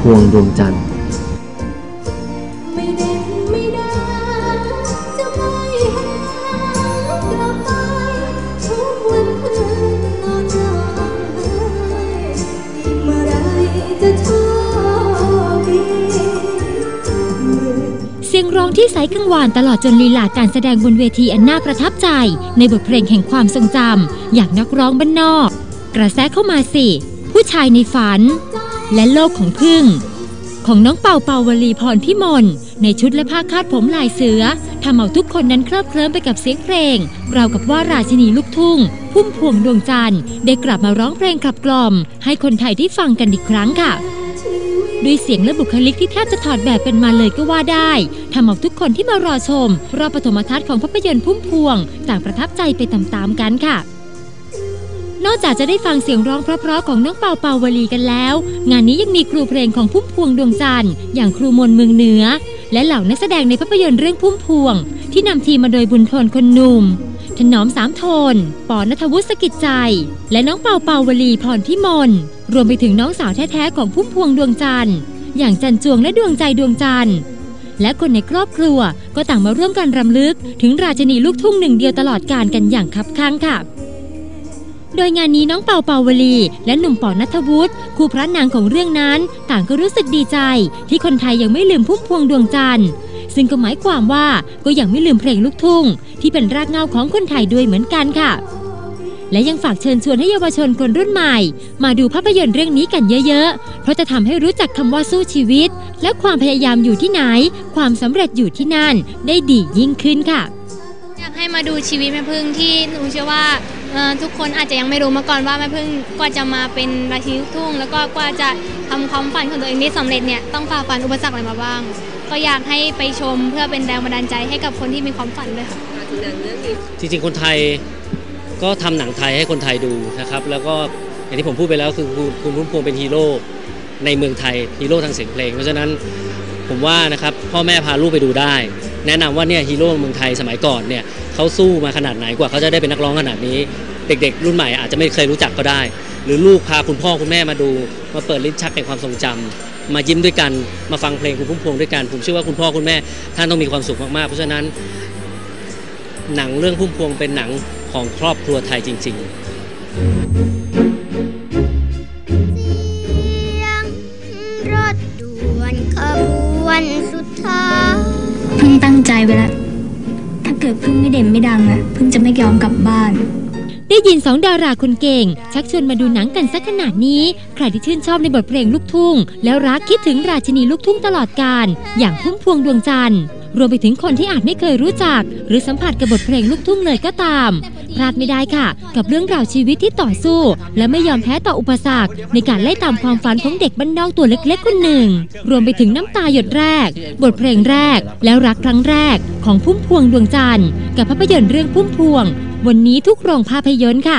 พวงดวงจันทร์ไม่เด่นไม่ดังจะไม่แห้งกลับไปทุกวันคืนนอนร้องไห้เมื่อไรจะโชคดีเมื่อเสียงร้องที่ใสกังวานตลอดจนลีลาการแสดงบนเวทีอันน่าประทับใจ ในบทเพลงแห่งความทรงจำอย่างนักร้องบ้านนอก กระแสเข้ามาสิ ผู้ชายในฝัน และโลกของพึ่ง ของน้องเป่าเป่าวลีพรพิมลในชุดและผ้าคาดผมลายเสือทำเอาทุกคนนั้นเคลิบเคลิ้มไปกับเสียงเพลงราวกับว่าราชินีลูกทุ่ง พุ่มพวงดวงจันทร์ได้กลับมาร้องเพลงขับกล่อม ให้คนไทยได้ฟังกันอีกครั้งค่ะด้วยเสียงและบุคลิกที่แทบจะถอดแบบกันมาเลยก็ว่าได้ทำเอาทุกคนที่มารอชม รอบปฐมทัศน์ของภาพยนตร์พุ่มพวง ต่างประทับใจไปตามๆกันค่ะ นอกจากจะได้ฟังเสียงร้องเพราะๆของน้องเปาเปาวลีกันแล้ว งานนี้ยังมีครูเพลงของพุ่มพวงดวงจันทร์อย่างครูมนเมืองเหนือ และเหล่านักแสดงในภาพยนตร์เรื่องพุ่มพวง ที่นำทีมมาโดยบุญทนคนหนุ่มถนอมสามโทนปอนัทวุฒิสกิจใจ และน้องเปาเปาวลีพรพิมลรวมไปถึงน้องสาวแท้ๆของพุ่มพวงดวงจันทร์อย่างจันจวงและดวงใจดวงจันทร์และคนในครอบครัวก็ต่างมาร่วมกันรำลึก ถึงราชินีลูกทุ่งหนึ่งเดียวตลอดกาลกันอย่างคับคั่งค่ะ โดยงานนี้น้องเปาเปาวลี และหนุ่มปอนัทวุฒิคู่พระนางของเรื่องนั้น ต่างก็รู้สึกดีใจ ที่คนไทยยังไม่ลืมพุ่มพวงดวงจันทร์ซึ่งก็หมายความว่าก็ยังไม่ลืมเพลงลูกทุ่ง ที่เป็นรากเหง้าของคนไทยด้วยเหมือนกันค่ะ และยังฝากเชิญชวนให้เยาวชนคนรุ่นใหม่ มาดูภาพยนตร์เรื่องนี้กันเยอะๆ เพราะจะทำให้รู้จักคำว่าสู้ชีวิต และความพยายามอยู่ที่ไหน ความสำเร็จอยู่ที่นั่น ได้ดียิ่งขึ้นค่ะ อยากให้มาดูชีวิตแม่พึ่งที่หนูเชื่อว่า ทุกคนอาจจะยังไม่รู้มาก่อนว่าแม่พึ่งกว่าจะมาเป็นราชินีลูกทุ่ง แล้วก็กว่าจะทำความฝันของตัวเองได้สำเร็จเนี่ยต้องฝ่าฟันอุปสรรคอะไรมาบ้าง ก็อยากให้ไปชมเพื่อเป็นแรงบันดาลใจให้กับคนที่มีความฝันด้วยค่ะจริงๆคนไทยก็ทำหนังไทยให้คนไทยดูนะครับแล้วก็อย่างที่ผมพูดไปแล้วคือคุณคุณพุ่มพวงเป็นฮีโร่ในเมืองไทยฮีโร่ทางเสียงเพลง เพราะฉะนั้นผมว่านะครับพ่อแม่พาลูกไปดูได้ แนะนำว่าเนี่ยฮีโร่เมืองไทยสมัยก่อนเนี่ยเขาสู้มาขนาดไหนกว่าเขาจะได้เป็นนักร้องขนาดนี้ เด็ก ๆ รุ่นใหม่อาจจะไม่เคยรู้จักก็ได้ หรือลูกพาคุณพ่อคุณแม่มาดู มาเปิดลิ้นชักแห่งความทรงจำมายิ้มด้วยกันมาฟังเพลงคุณพุ่มพวงด้วยกันผมเชื่อว่าคุณพ่อคุณแม่ท่านต้องมีความสุขมากๆเพราะฉะนั้น หนังเรื่องพุ่มพวงเป็นหนังของครอบครัวไทยจริงๆเสียงรถด่วนขบวนสุดท้ายเพิ่งตั้งใจไว้แล้ว ถ้าเกิดเพิ่งไม่เด่นไม่ดังอะเพิ่งจะไม่ยอมกลับบ้าน ได้ยินสองดาราคนเก่ง ชักชวนมาดูหนังกันสักขนาดนี้ ใครที่ชื่นชอบในบทเพลงลูกทุ่ง แล้วรักคิดถึงราชินีลูกทุ่งตลอดกาลอย่างพุ่มพวงดวงจันทร์รวมไปถึงคนที่อาจไม่เคยรู้จัก หรือสัมผัสกับบทเพลงลูกทุ่งเลยก็ตามพลาดไม่ได้ค่ะ กับเรื่องราวชีวิตที่ต่อสู้ และไม่ยอมแพ้ต่ออุปสรรค ในการไล่ตามความฝันของเด็กบ้านนอกตัวเล็กๆคนหนึ่ง รวมไปถึงน้ำตาหยดแรก บทเพลงแรก แล้วรักครั้งแรกของพุ่มพวงดวงจันทร์กับภาพยนตร์เรื่องพุ่มพวง วันนี้ทุกโรงภาพยนตร์ค่ะ